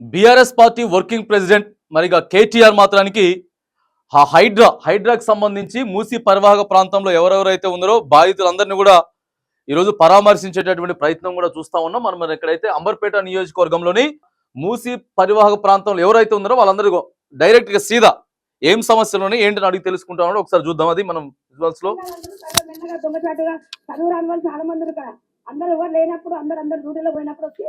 BRS party working president మరిగా కేటీఆర్ మాత్రానికి ఆ హైడ్రా హైడ్రాకి సంబంధించి మూసి పరివాహక ప్రాంతంలో ఎవరెవరైతే ఉన్నారో బాధితులందరినీ కూడా ఈరోజు పరామర్శించేటటువంటి ప్రయత్నం కూడా చూస్తా ఉన్నాం. మనం ఎక్కడైతే అంబర్పేట నియోజకవర్గంలోని మూసి పరివాహక ప్రాంతంలో ఎవరైతే ఉన్నారో వాళ్ళందరూ డైరెక్ట్గా సీదా ఏం సమస్యలు ఉన్నాయి ఏంటని అడిగి తెలుసుకుంటామని ఒకసారి చూద్దాం అది మనం విజువల్స్లో. అందరూ లేనప్పుడు అందరూ అందరు డ్యూటీలో పోయినప్పుడు వచ్చి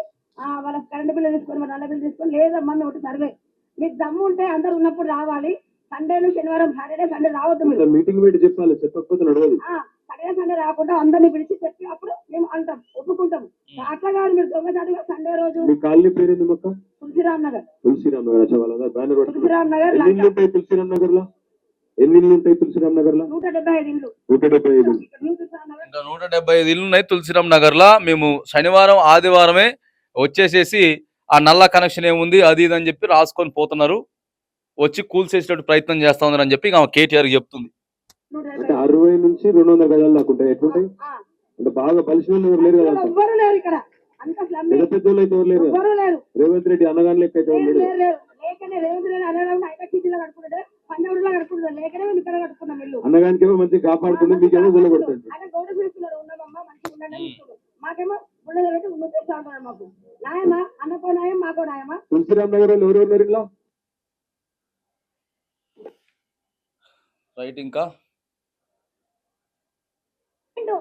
వాళ్ళ కరెంట్ బిల్లు తీసుకొని వాళ్ళ నల్ల బిల్లు తీసుకొని లేదమ్మా మేము ఒకటి సర్వే మీకు దమ్ము ఉంటే అందరు ఉన్నప్పుడు రావాలి. సండేను శనివారం సాటర్డే సండే రావద్దు మీరు. మీటింగ్ పెట్టి చెప్పాలి చెప్పకపోతే నడవదు. ఆ, సాటర్డే సండే రాకుండా అందరిని పిలిచి చెప్పి అప్పుడు మేము అంటాం ఒప్పుకుంటాం. అట్లా కాదు మీరు దొంగచాటుగా సండే రోజు మీ కాలనీ పేరేంది మొక్క తులసిరామ్ నగర్. తులసిరామ్ నగర్ బ్యానర్ తులసిరామ్ నగర్ ఎన్ని ఇల్లు ఉంటాయి తులసిరామ్ నగర్లో ఎన్ని ఇల్లు ఉంటాయి తులసిరామ్ నగర్లో నూట డెబ్బై ఐదు ఇండ్లు నూట డెబ్బై ఐదు ఇంకా నూట డెబ్బై ఐదు ఇల్లు ఉన్నాయి తులసిరామ్ నగర్ లా మేము శనివారం ఆదివారమే వచ్చేసేసి ఆ నల్ల కనెక్షన్ ఏముంది? అది ఇది అని చెప్పి రాసుకొని పోతున్నారు. వచ్చి కూల్చేసేటట్టు ప్రయత్నం చేస్తా ఉన్నారు అని చెప్పి ఆమె కేటీఆర్ చెప్తుంది. అరవై నుంచి రెండు వందల గజాలు దాకా ఉంటాయి. ఎట్లుంటాయి అంటే బాగా బలిసిన ఎవరు లేరు కదా పెద్ద అయితే ఎవరు లేరు రేవంత్ రెడ్డి అన్నగాని లెక్క అయితే ఎవరు లేరు అన్నగానికి ఏమో మంచిగా కాపాడుతుంది. మాకేమో ఉండదు పెట్టి ఉన్నతిస్తా ఉంటారు మాకు న్యాయమా? అన్నకో న్యాయం మాకో న్యాయమా? తులసిరామ్ నగర్ వాళ్ళు ఎవరు ఉన్నారు ఇలా రైట్ ఇంకా? ఇండు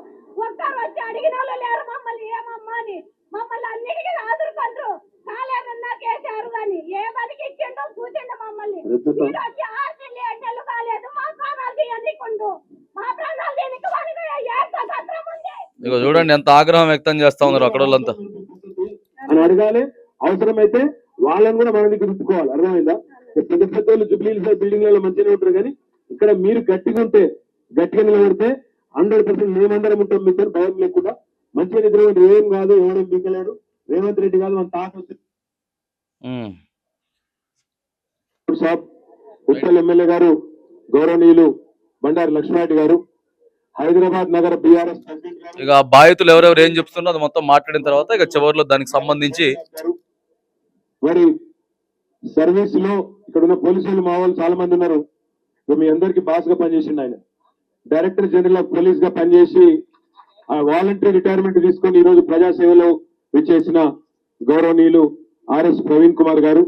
ఒక్కరు వచ్చి అడిగిన వాళ్ళు లేరు మమ్మల్ని ఏమమ్మా అని. మమ్మల్ని అన్నిటికీ ఆదురుకుంటారు కాలేదన్నా కేసారు కానీ ఏ బతికి ఇచ్చిండో కూర్చుండు మమ్మల్ని. అద్భుతం. మీరు వచ్చి ఆరు నెలలు ఏడు నెలలు కాలేదు. మా ప్రాణాలు తీయనికుండు మా ప్రాణాలు దీనికి ఏ ఉంది? చూడండి ఎంత ఆగ్రహం వ్యక్తం చేస్తా ఉన్నారు అక్కడ వాళ్ళంతా అని అడగాలి. అవసరమైతే వాళ్ళని కూడా మన దగ్గర రుద్దుకోవాలి అర్థమైందా పెద్ద పెద్ద వాళ్ళు జుబ్లీలు బిల్డింగ్లలో మంచిగానే ఉంటారు కానీ ఇక్కడ మీరు గట్టిగా ఉంటే గట్టిగా నిలబడితే హండ్రెడ్ పర్సెంట్ మేమందరం ఉంటాం మీతో భయం లేకుండా. మంచిగా నిద్రపోండి. ఏం కాదు ఎవడం దిగలేడు రేవంత్ రెడ్డి కాదు మన తాత వచ్చి ఉప్పల్ ఎమ్మెల్యే గారు గౌరవనీయులు బండారు లక్ష్మారెడ్డి గారు హైదరాబాద్ నగర బీఆర్ఎస్ ఇక బాధితులు ఎవరెవరు ఏం చెప్తున్నారో అది మొత్తం మాట్లాడిన తర్వాత ఇక చివరిలో దానికి సంబంధించి మరి సర్వీస్లో ఇక్కడ ఉన్న పోలీసులు మా వాళ్ళు చాలా మంది ఉన్నారు. ఇక మీ అందరికి బాస్గా పనిచేసిండు ఆయన. డైరెక్టర్ జనరల్ ఆఫ్ పోలీస్గా పనిచేసి ఆ వాలంటరీ రిటైర్మెంట్ తీసుకొని ఈ రోజు ప్రజాసేవలో విచ్చేసిన గౌరవనీయులు ఆర్ఎస్ ప్రవీణ్ కుమార్ గారు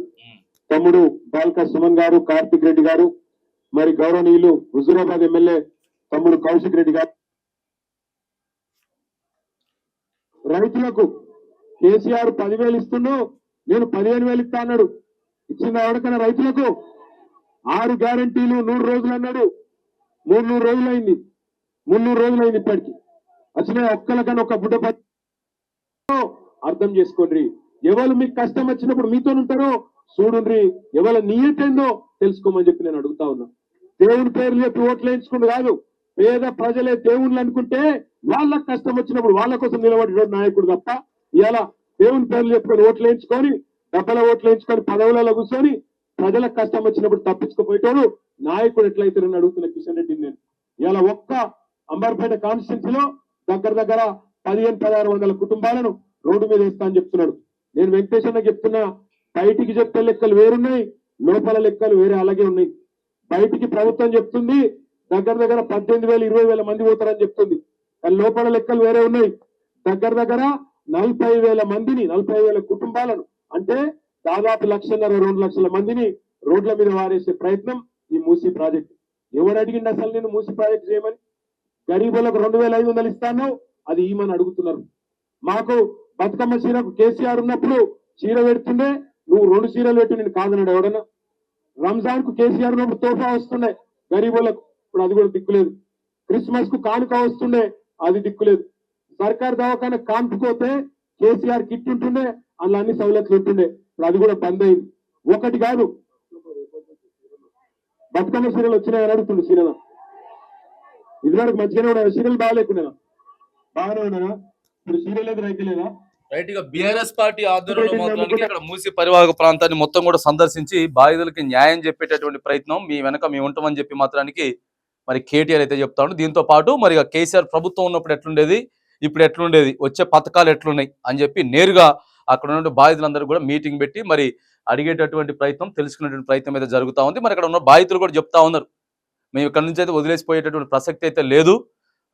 తమ్ముడు బాల్క సుమన్ గారు కార్తిక్ రెడ్డి గారు మరి గౌరవనీయులు హుజూరాబాద్ ఎమ్మెల్యే తమ్ముడు కౌశిక్ రెడ్డి గారు. రైతులకు కేసీఆర్ పదివేలు ఇస్తుండు నేను పదిహేను వేలు ఇస్తా అన్నాడు. ఇచ్చిన ఎవరికైనా రైతులకు ఆరు గ్యారంటీలు నూరు రోజులు అన్నాడు. మూడు నూరు రోజులు అయింది మున్నూరు రోజులు అయింది ఇప్పటికి. వచ్చిన ఒక్కలకన్నా ఒక బుడ్డ అర్థం చేసుకోండి. ఎవరు మీకు కష్టం వచ్చినప్పుడు మీతో ఉంటారో చూడుండ్రి ఎవరి నియతేందో తెలుసుకోమని చెప్పి నేను అడుగుతా ఉన్నా. దేవుని పేరు చెప్పి ఓట్లు వేయించుకుంటూ కాదు. పేద ప్రజలే దేవుళ్ళు అనుకుంటే వాళ్ళకి కష్టం వచ్చినప్పుడు వాళ్ళ కోసం నిలబడే నాయకుడు తప్ప ఇలా దేవుని పేర్లు చెప్పుకొని ఓట్లు వేయించుకొని డబ్బల ఓట్లు వేయించుకొని పదవులలో కూర్చొని ప్రజలకు కష్టం వచ్చినప్పుడు తప్పించుకుపోయేటోడు నాయకుడు ఎట్లయితే అడుగుతున్న కిషన్ రెడ్డిని నేను. ఇలా ఒక్క అంబర్పేట కాన్స్టిట్యున్సీలో దగ్గర దగ్గర పదిహేను పదహారు వందల కుటుంబాలను రోడ్డు మీద వేస్తా అని చెప్తున్నాడు. నేను వెంకటేశ్వర చెప్తున్నా బయటికి చెప్పే లెక్కలు వేరున్నాయి లోపల లెక్కలు వేరే అలాగే ఉన్నాయి. బయటికి ప్రభుత్వం చెప్తుంది దగ్గర దగ్గర పద్దెనిమిది వేల ఇరవై వేల మంది పోతారని చెప్తుంది. కానీ లోపల లెక్కలు వేరే ఉన్నాయి. దగ్గర దగ్గర నలభై వేల మందిని నలభై వేల కుటుంబాలను అంటే దాదాపు లక్షన్నర రెండు లక్షల మందిని రోడ్ల మీద వారేసే ప్రయత్నం ఈ మూసీ ప్రాజెక్ట్. ఎవడు అడిగిండు అసలు నేను మూసీ ప్రాజెక్ట్ చేయమని? గరీబులకు రెండు వేల ఐదు వందలు ఇస్తాను అది ఈమని అడుగుతున్నారు. మాకు బతుకమ్మ చీరకు కేసీఆర్ ఉన్నప్పుడు చీర పెడుతుండే నువ్వు రెండు చీరలు పెట్టి నేను కాదన్నాడు ఎవడన్నా? రంజాన్కు కేసీఆర్ ఉన్నప్పుడు తోఫా వస్తున్నాయి గరీబులకు. ఇప్పుడు అది కూడా దిక్కులేదు క్రిస్మస్కు కానుక వస్తుండే అది దిక్కులేదు సర్కార్ దవాఖాన కాన్పుకోతే కేసీఆర్ కిట్ ఉంటుండే అందులో అన్ని సవలతులు ఉంటుండే. ఇప్పుడు అది కూడా బంద్ అయింది. ఒకటి కాదు. బతుకమ్మ సీరియల్ వచ్చినాయని అడుగుతుండే సీరియల్. ఇదివరకు మంచిగానే ఉన్నాయి సీరియల్ బాగాలేకుండా. బాగానే ఉన్నానా ఇప్పుడు సీరియల్ అయితే రైతులేదా రైట్ బీఆర్ఎస్ పార్టీ ఆధ్వర్యంలో మాత్రానికి ఇక్కడ మూసి పరివాహక ప్రాంతాన్ని మొత్తం కూడా సందర్శించి బాధితులకి న్యాయం చెప్పేటటువంటి ప్రయత్నం మీ వెనక మేము ఉంటామని చెప్పి మాత్రానికి మరి కేటీఆర్ అయితే చెప్తా దీంతో పాటు మరి కేసీఆర్ ప్రభుత్వం ఉన్నప్పుడు ఎట్లుండేది? ఇప్పుడు ఎట్లుండేది? వచ్చే పథకాలు ఎట్లున్నాయి? అని చెప్పి నేరుగా అక్కడ ఉన్న బాధితులందరూ కూడా మీటింగ్ పెట్టి మరి అడిగేటటువంటి ప్రయత్నం తెలుసుకునేటువంటి ప్రయత్నం అయితే జరుగుతూ ఉంది. మరి అక్కడ ఉన్న బాధితులు కూడా చెప్తా ఉన్నారు. మేము ఇక్కడ నుంచి అయితే వదిలేసిపోయేటటువంటి ప్రసక్తి అయితే లేదు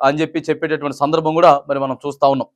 అని చెప్పి చెప్పేటటువంటి సందర్భం కూడా మరి మనం చూస్తా ఉన్నాం.